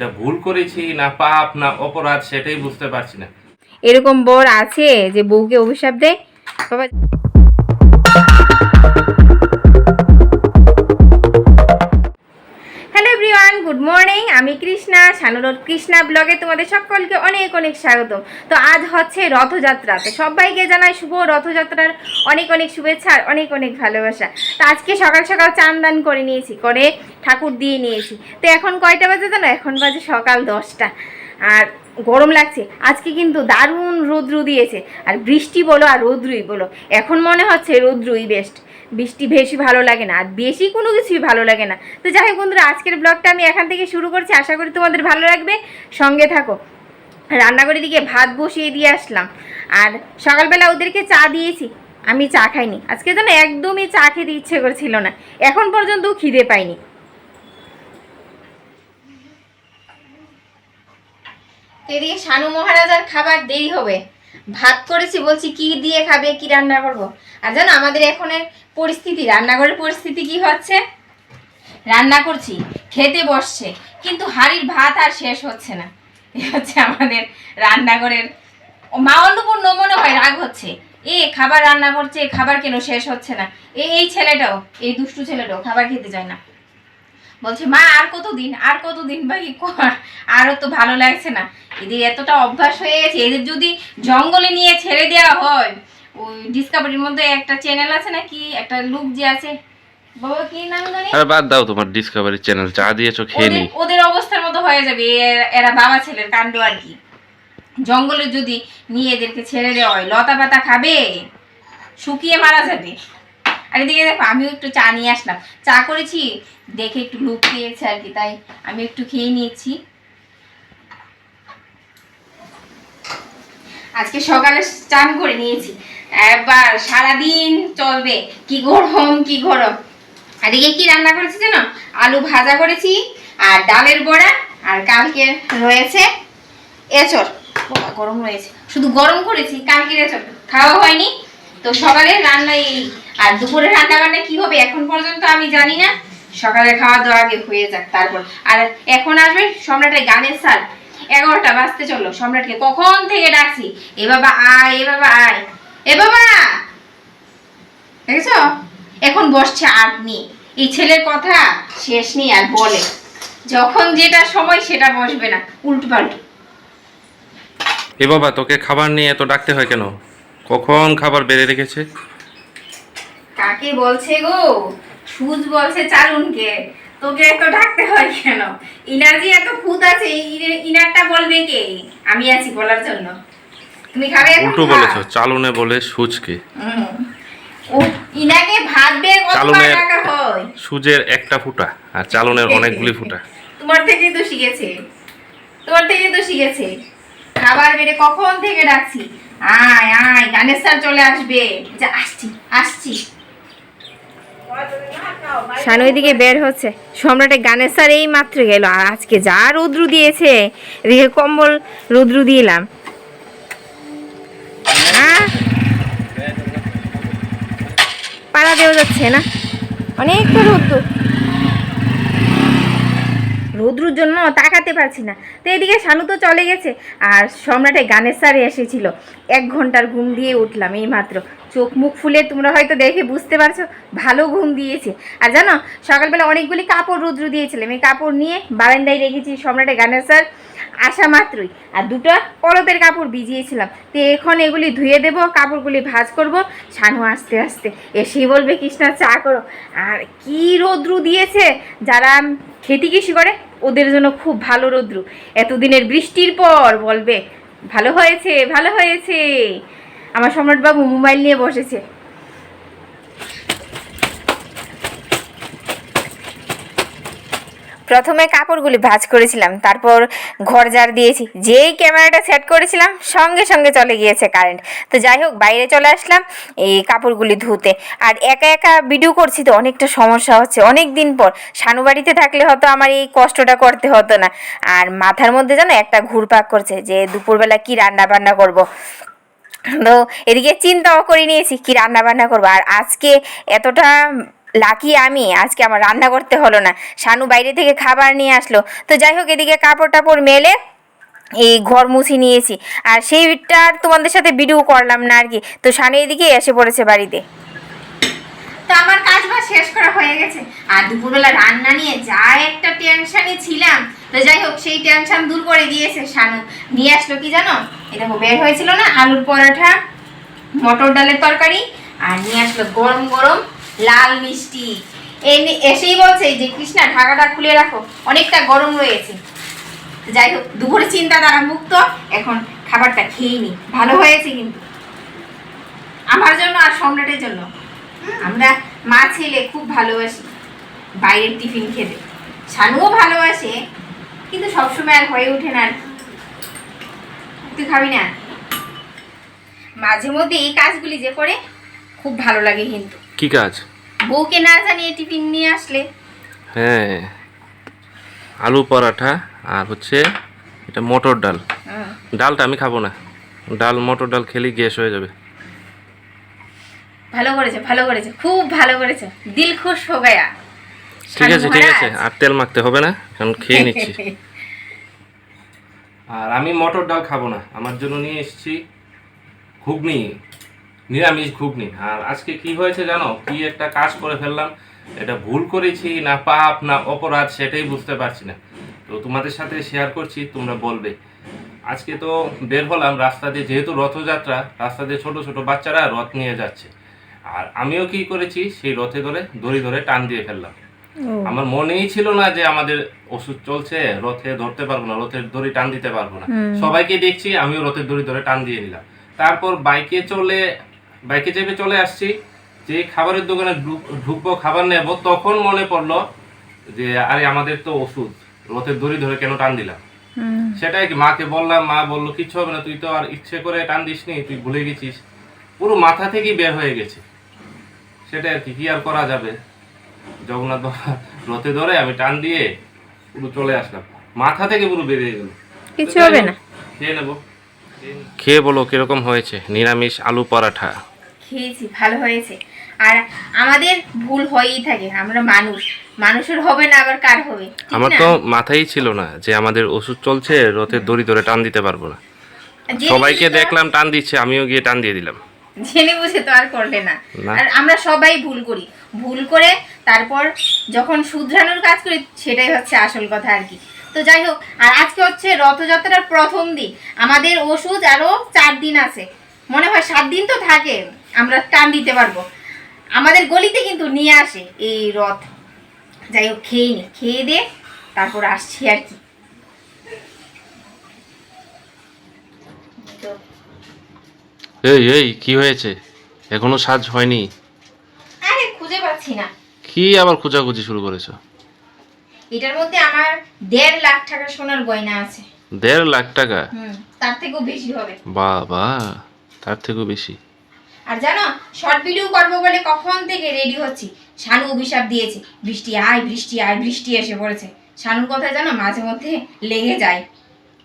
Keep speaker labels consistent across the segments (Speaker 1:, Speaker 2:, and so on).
Speaker 1: এটা ভুল করেছি না পাপ, না অপরাধ, সেটাই বুঝতে পারছি না।
Speaker 2: এরকম বর আছে যে বউকে অভিশাপ দেয়? বাবা গুড মর্নিং আমি কৃষ্ণা সানুরোড কৃষ্ণা ব্লগে তোমাদের সকলকে অনেক অনেক স্বাগত তো আজ হচ্ছে রথযাত্রা তো সবাইকে জানাই শুভ রথযাত্রার অনেক অনেক শুভেচ্ছা আর অনেক অনেক ভালোবাসা। তো আজকে সকাল সকাল চান দান করে নিয়েছি। করে ঠাকুর দিয়ে নিয়েছি। তো এখন কয়টা বাজে জানো? এখন বাজে সকাল দশটা। আর গরম লাগছে। আজকে কিন্তু দারুণ রৌদ্র দিয়েছে। আর বৃষ্টি বলো আর রৌদ্রই বলো। এখন মনে হচ্ছে রৌদ্রই বেস্ট বৃষ্টি বেশি ভালো লাগে না। আর বেশি কোনো কিছুই ভালো লাগে না। তো যাই হোক বন্ধুরা, আজকের ব্লগটা আমি এখান থেকে শুরু করছি। আশা করি তোমাদের ভালো লাগবে। সঙ্গে থাকো। রান্নাঘরের দিকে ভাত বসিয়ে দিয়ে আসলাম। আর সকালবেলা ওদেরকে চা দিয়েছি। আমি চা খাইনি। আজকে যেন একদমই চা খেতে ইচ্ছে করছিল না। এখন পর্যন্ত খিদে পাইনি। এদিকে শানু মহারাজার খাবার দেরি হবে। ভাত করেছি, বলছি কি দিয়ে খাবে, কি রান্না করব? আর জানো, আমাদের এখনের পরিস্থিতি, রান্নাঘরের পরিস্থিতি কি হচ্ছে? রান্না করছি, খেতে বসছে, কিন্তু হাড়ির ভাত আর শেষ হচ্ছে না। এ হচ্ছে আমাদের রান্নাঘরের মা অন্নপূর্ণ মনে হয় রাগ হচ্ছে। এ খাবার রান্না করছে, খাবার কেন শেষ হচ্ছে না? এই এই ছেলেটাও, এই দুষ্টু ছেলেটাও খাবার খেতে যায় না। বলছে মা আর কতদিন? আর কতদিন ভাই আরও তো ভালো লাগছে না। এদের এতটা অভ্যাস হয়ে গেছে। এদের যদি জঙ্গলে নিয়ে ছেড়ে দেওয়া হয় ওই ডিসকাভারির মধ্যে একটা চ্যানেল আছে নাকি? একটা লুক যে আছে। বাবা কি নাম জানি?
Speaker 1: আর বাদ দাও তোমার ডিসকভারি চ্যানেল চা দিয়েছ খেয়ে নি
Speaker 2: ওদের- ওদের অবস্থার মতো হয়ে যাবে। এরা বাবা ছেলের কাণ্ড আর কি। জঙ্গলে যদি নিয়ে এদেরকে ছেড়ে দেওয়া হয় লতা পাতা খাবে শুকিয়ে মারা যাবে। আর এদিকে দেখো, আমিও একটু চা নিয়ে আসলাম। চা করেছি, দেখে একটু লুক পেয়েছে আর কি, তাই আমি একটু খেয়ে নিয়েছি। আজকে সকালে চান করে নিয়েছি। এবার সারাদিন চলবে, কি গরম কি গরম। আর এদিকে কি রান্না করেছি জানো? আলু ভাজা করেছি, আর ডালের বড়া, আর কালকে রয়েছে এচর গরম রয়েছে। শুধু গরম করেছি, কালকের এচর খাওয়া হয়নি, তো সকালে রান্না এই আর দুপুরে রান্না বান্না কি হবে এখন পর্যন্ত আমি জানি না। সকালে খাওয়া দাওয়া আগে হয়ে যাক তারপর। আর এখন আসবে সম্রাটের গানের স্যার এগারোটা বাজতে চলল। সম্রাটকে কখন থেকে ডাকছি? এ বাবা আয়, এ বাবা আয়। এ বাবা! দেখেছ? এখন বসছে আট নিয়ে এই ছেলের কথা শেষ নেই আর বলে। যখন যেটা সময় সেটা বসবে না। উল্টো পাল্টো
Speaker 1: এ বাবা, তোকে খাবার নিয়ে এত ডাকতে হয় কেন? কখন খাবার বেড়ে রেখেছে?
Speaker 2: কাকে বলছে গো? সুজ বলছে চালুনকে তোকে এত ডাকতে হয় কেন? ইনার যে এত খুঁত আছে ইনারটা বলবে কে? আমি আছি বলার জন্য। তুমি খাবে
Speaker 1: উল্টো বলেছ চালুনে বলে
Speaker 2: হুম। ও ইনাকে ভাত বের কতবার
Speaker 1: চালুনের-
Speaker 2: হয়?
Speaker 1: সুজের একটা ফুটা আর চালুনের অনেকগুলি ফুটা।
Speaker 2: তোমার থেকেই তো শিখেছে। তোমার থেকে তো শিখেছে। খাবার বেড়ে কখন থেকে ডাকছি? আয় আয় গানের স্যার চলে আসবে। যা আসছি আসছি। শানু এদিকে বের হচ্ছে। সম্রাটের গানের স্যার এই মাত্র গেল আর আজকে যা রৌদ্রু দিয়েছে এদিকে কম্বল রৌদ্রু দিলাম। আহ, পাড়া দেওয়া যাচ্ছে না। অনেকটা রৌদ্র। রৌদ্রুর জন্য তাকাতে পারছি না। তো এদিকে শানু তো চলে গেছে আর সম্রাটে গানের স্যারে এসেছিল। এক ঘণ্টার ঘুম দিয়ে উঠলাম এই মাত্র চোখ মুখ ফুলে তোমরা হয়তো দেখে বুঝতে পারছ, ভালো ঘুম দিয়েছে। আর জানো, সকালবেলা অনেকগুলি কাপড় রৌদ্র দিয়েছিলাম। এই কাপড় নিয়ে বারান্দায় রেখেছি সম্রাটে গানের স্যার আসা মাত্রই। আর দুটো কলপের কাপড় ভিজিয়েছিলাম। তো এখন এগুলি ধুয়ে দেব, কাপড়গুলি ভাজ করব সানু আস্তে আস্তে এসেই বলবে, কৃষ্ণা, চা করো। আর কি রৌদ্রু দিয়েছে, যারা খেতে কৃষি করে, ওদের জন্য খুব ভালো রৌদ্রু। এতদিনের বৃষ্টির পর বলবে, ভালো হয়েছে ভালো হয়েছে। আমার সম্রাটবাবু মোবাইল নিয়ে বসেছে। প্রথমে কাপড়গুলি ভাজ করেছিলাম, তারপর ঘর ঝাড় দিয়েছি। যেই ক্যামেরাটা সেট করেছিলাম, সঙ্গে সঙ্গে চলে গিয়েছে কারেন্ট। তো যাই হোক, বাইরে চলে আসলাম এই কাপড়গুলি ধুতে। আর একা একা ভিডিও করছি তো অনেকটা সমস্যা হচ্ছে। অনেক দিন পর, শানু বাড়িতে থাকলে হয়তো আমার এই কষ্টটা করতে হতো না। আর মাথার মধ্যে যেন একটা ঘুরপাক করছে যে দুপুরবেলা কি রান্না বান্না করব। তো এদিকে চিন্তাও করে নিয়েছি, কি রান্না বান্না করব? আর আজকে এতটা লাকি আমি, আজকে আমার রান্না করতে হলো না। শানু বাইরে থেকে খাবার নিয়ে আসলো। তো যাই হোক, এদিকে কাপড় টাপড় মেলে এই ঘর মুছি নিয়েছি। আর সেইটা আর তোমাদের সাথে ভিডিও করলাম না আর কি। তো শানু এদিকে এসে পড়েছে বাড়িতে। আমার কাজ শেষ করা হয়ে গেছে। আর দুপুরবেলা রান্না নিয়ে যা একটা টেনশনে ছিলাম। তো যাই হোক সেই টেনশন দূর করে দিয়েছে শানু। নিয়ে আসলো কি জানো? এটা বের হয়েছিল না, আলুর পরোটা মটর ডালের তরকারি, আর নিয়ে আসলো গরম গরম লাল মিষ্টি। এসেই বলছে যে, কৃষ্ণা, ঢাকাটা খুলে রাখো, অনেকটা গরম রয়েছে। যাই হোক দুপুরে চিন্তা দ্বারা মুক্ত, এখন খাবারটা খেয়ে নি। ভালো হয়েছে কিন্তু। আমার জন্য আর সম্রাটের জন্য। আমরা মা ছেলে খুব ভালোবাসি, বাইরের টিফিন খেতে। শানুও ভালোবাসে কিন্তু সবসময় আর হয়ে ওঠে না তুই খাবি না? মাঝে মধ্যে এই কাজগুলি যে করে খুব ভালো লাগে কিন্তু।
Speaker 1: কি কাজ?
Speaker 2: বউকে না জানিয়ে টিফিন নিয়ে আসলে।
Speaker 1: হ্যাঁ আলু পরাঠা আর হচ্ছে এটা মটর ডাল। ডালটা আমি খাব না। ডাল মটর ডাল খেলেই গ্যাস হয়ে যাবে।
Speaker 2: ভালো করেছে ভালো করেছে খুব ভালো করেছে। দিল খুশ হো গয়া।
Speaker 1: ঠিক আছে ঠিক আছে। আর তেল মাখতে হবে না কারণ খেয়ে নিচ্ছি। আর আমি মটর ডাল খাব না আমার জন্য নিয়ে এসেছি ঘুগনি নিরামিষ ঘুগনি। আর আজকে কি হয়েছে জানো? কি একটা কাজ করে ফেললাম এটা ভুল করেছি না পাপ না অপরাধ সেটাই বুঝতে পারছি না। তো তোমাদের সাথে শেয়ার করছি তোমরা বলবে। আজকে তো বের হলাম রাস্তা দিয়ে যেহেতু রথযাত্রা রাস্তা দিয়ে ছোট ছোট বাচ্চারা রথ নিয়ে যাচ্ছে। আর আমিও কি করেছি সেই রথে ধরে দড়ি ধরে টান দিয়ে ফেললাম। আমার মনেই ছিল না যে আমাদের ওষুধ চলছে রথে ধরতে পারব না রথের দড়ি টান দিতে পারব না। সবাইকে দেখছি আমিও রথের দড়ি ধরে টান দিয়ে নিলাম। তারপর বাইকে চলে বাইকে চেপে চলে আসছি যে খাবারের দোকানে ঢুকবো খাবার নেব তখন মনে পড়ল যে আরে আমাদের তো ওষুধ রথের দড়ি ধরে কেন টান দিলাম? সেটাই কি মাকে বললাম মা বলল কিচ্ছু হবে না তুই তো আর ইচ্ছে করে টান দিসনি তুই ভুলে গেছিস। পুরো মাথা থেকেই বের হয়ে গেছে। সেটাই আর কি কি আর করা যাবে? জগন্নাথ বাবা রথে ধরে আমি টান দিয়ে পুরো চলে আসলাম। মাথা থেকে পুরো বেরিয়ে গেল।
Speaker 2: কিছু হবে না।
Speaker 1: খেয়ে নেব। খেয়ে বলো কীরকম হয়েছে? নিরামিষ আলু পরাঠা।
Speaker 2: খেয়েছি ভালো হয়েছে। আর আমাদের ভুল হয়েই থাকে আমরা মানুষ। মানুষের হবে না আবার কার হবে?
Speaker 1: আমার তো মাথায় ছিল না যে আমাদের ওষুধ চলছে রথের দড়ি ধরে টান দিতে পারব না। সবাইকে দেখলাম টান দিচ্ছে আমিও গিয়ে টান দিয়ে দিলাম।
Speaker 2: জেনে বুঝে তো আর করলে না। আর আমরা সবাই ভুল করি। ভুল করে তারপর যখন শুধরানোর কাজ করি, সেটাই হচ্ছে আসল কথা আর কি। তো যাই হোক, আর আজকে হচ্ছে রথযাত্রার প্রথম দিন। আমাদের ওষুধ আরও চার দিন আছে। মনে হয় সাত দিন তো থাকে, আমরা টান দিতে পারব। আমাদের গলিতে কিন্তু নিয়ে আসে এই রথ। যাই হোক, খেয়ে নি, খেয়ে দিয়ে তারপর আসছি আর কি।
Speaker 1: এই এই, কি হয়েছে? এখনও সাজ হয়নি।
Speaker 2: পাচ্ছি না।
Speaker 1: কি আবার খোঁজাখুঁজি শুরু করেছ?
Speaker 2: এটার মধ্যে আমার দেড় লাখ টাকা সোনার গয়না আছে।
Speaker 1: দেড় লাখ টাকা?
Speaker 2: হুম তার থেকেও বেশি হবে।
Speaker 1: বাবা তার থেকেও বেশি।
Speaker 2: আর জানো শর্ট ভিডিও করব বলে কখন থেকে রেডি হচ্ছি? শানু অভিশাপ দিয়েছে। বৃষ্টি আয় বৃষ্টি আয় বৃষ্টি এসে পড়েছে। শানুর কথা জানো মাঝে মধ্যে লেগে যায়।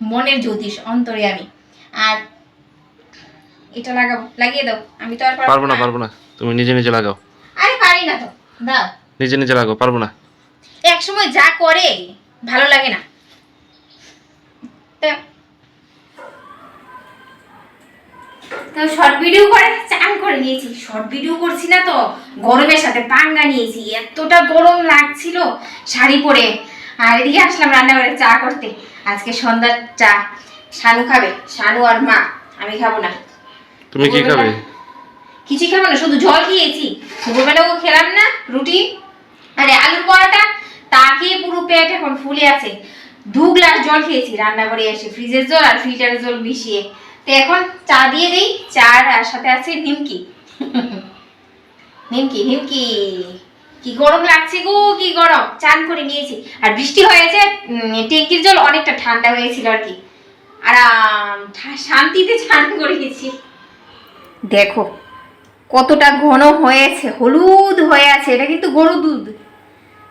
Speaker 2: মনের জ্যোতিষ অন্তরে আমি। আর এটা লাগাবো লাগিয়ে দাও। আমি তো আর
Speaker 1: পারব না পারব না। তুমি নিজে নিজে লাগাও।
Speaker 2: আরে পারি না তো। দাও।
Speaker 1: নিজে নিজে লাগাও পারব না।
Speaker 2: এক সময় যা করে ভালো লাগে না। তো শর্ট ভিডিও করে চান করে নিয়েছি। শর্ট ভিডিও করছি না তো গরমের সাথে পাঙ্গা নিয়েছি। এতটা গরম লাগছিল শাড়ি পরে। আর এদিকে আসলাম রান্নাঘরে চা করতে। আজকে সন্ধ্যার চা। শানু খাবে। শানু আর মা আমি খাব না।
Speaker 1: তুমি কি খাবে?
Speaker 2: কিছুই খাব না শুধু জল খেয়েছি। দুপুরবেলাও খেলাম না, রুটি আরে আলুর পরোটা, তা খেয়ে পুরো পেট এখন ফুলে আছে। দু গ্লাস জল খেয়েছি, রান্নাঘরে এসে। ফ্রিজের জল আর ফিল্টারের জল মিশিয়ে। তো এখন চা দিয়ে দেই। চার আর সাথে আছে নিমকি। নিমকি নিমকি। কি গরম লাগছে গো, কি গরম। চান করে নিয়েছি। আর বৃষ্টি হয়েছে ট্যাঙ্কির জল অনেকটা ঠান্ডা হয়েছিল আর কি। আরাম শান্তিতে চান করে গেছি দেখো কতটা ঘন হয়েছে হলুদ হয়ে আছে এটা কিন্তু গরু দুধ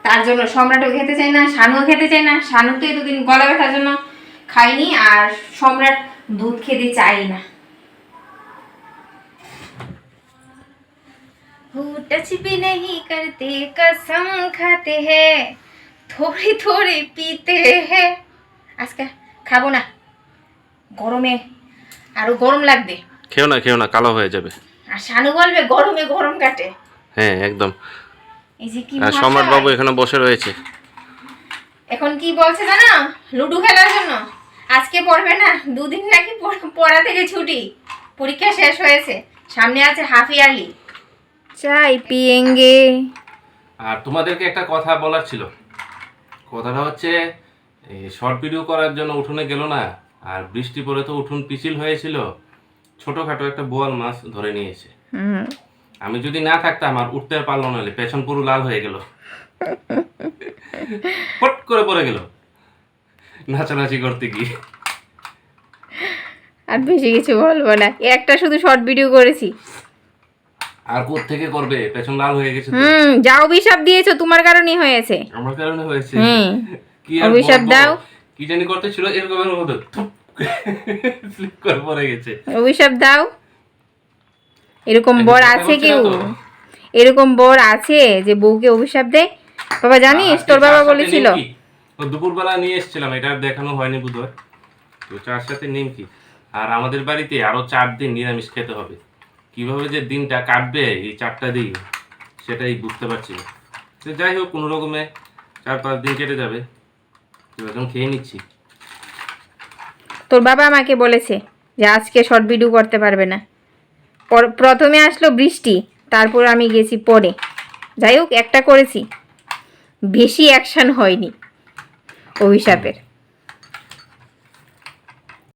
Speaker 2: তার জন্য সম্রাটও খেতে চায় না শানুও খেতে চায় না শানু তো এতদিন গলা ব্যথার জন্য খায়নি আর সম্রাট দুধ খেতে চাই না वो टच भी नहीं करते कसम खाते हैं थोड़ी थोड़ी पीते हैं আজকে খাবো না গরমে আরো গরম লাগবে
Speaker 1: খেও না খেও না কালো হয়ে যাবে
Speaker 2: আর শানু বলবে গরমে গরম কাটে।
Speaker 1: হ্যাঁ একদম।
Speaker 2: এই যে কি
Speaker 1: আর সম্রাট বাবু এখানে বসে রয়েছে।
Speaker 2: এখন কি বলছে জানো? লুডো খেলার জন্য। আজকে পড়বে না দুদিন নাকি পড়া থেকে ছুটি। পরীক্ষা শেষ হয়েছে সামনে আছে হাফ ইয়ারলি। চাই পিয়েঙ্গে
Speaker 1: আর তোমাদেরকে একটা কথা বলার ছিল। কথাটা হচ্ছে এই শর্ট ভিডিও করার জন্য উঠোনে গেল না আর বৃষ্টি পড়ে তো উঠোন পিছিল হয়েছিল। ছোটখাটো একটা বোয়াল মাছ ধরে নিয়েছে। আমি যদি না থাকতাম আর উঠতে পারল না পেছন পুরো লাল হয়ে গেল। পট করে পড়ে গেল। নাচানাচি করতে গিয়ে।
Speaker 2: আর বেশি কিছু বলব না। একটা শুধু শর্ট ভিডিও করেছি।
Speaker 1: আর কোথ থেকে করবে? পেছন লাল হয়ে গেছে
Speaker 2: হুম যা অভিশাপ দিয়েছ তোমার কারণেই হয়েছে।
Speaker 1: আমার কারণে হয়েছে?
Speaker 2: হুম।
Speaker 1: কি
Speaker 2: অভিশাপ দাও।
Speaker 1: কি জানি করতে ছিল এরকমের মতো। স্লিপ করে পড়ে গেছে।
Speaker 2: অভিশাপ দাও। এরকম বর আছে কেউ? এরকম বর আছে যে বউকে অভিশাপ দেয়? বাবা জানিস? তোর বাবা বলেছিল।
Speaker 1: দুপুরবেলা নিয়ে এসেছিলাম এটা দেখানো হয়নি তো চার সাথে নিমকি আর আমাদের বাড়িতে আরও চার দিন নিরামিষ খেতে হবে। কীভাবে যে দিনটা কাটবে এই চারটা দিন সেটাই বুঝতে পারছি না। তো যাই হোক কোনো রকমে চার পাঁচ দিন কেটে যাবে। তো এখন খেয়ে নিচ্ছি।
Speaker 2: তোর বাবা আমাকে বলেছে যে আজকে শর্ট ভিডিও করতে পারবে না। পর- প্রথমে আসলো বৃষ্টি, তারপর আমি গেছি পরে। যাই হোক, একটা করেছি। বেশি অ্যাকশান হয়নি অভিশাপের।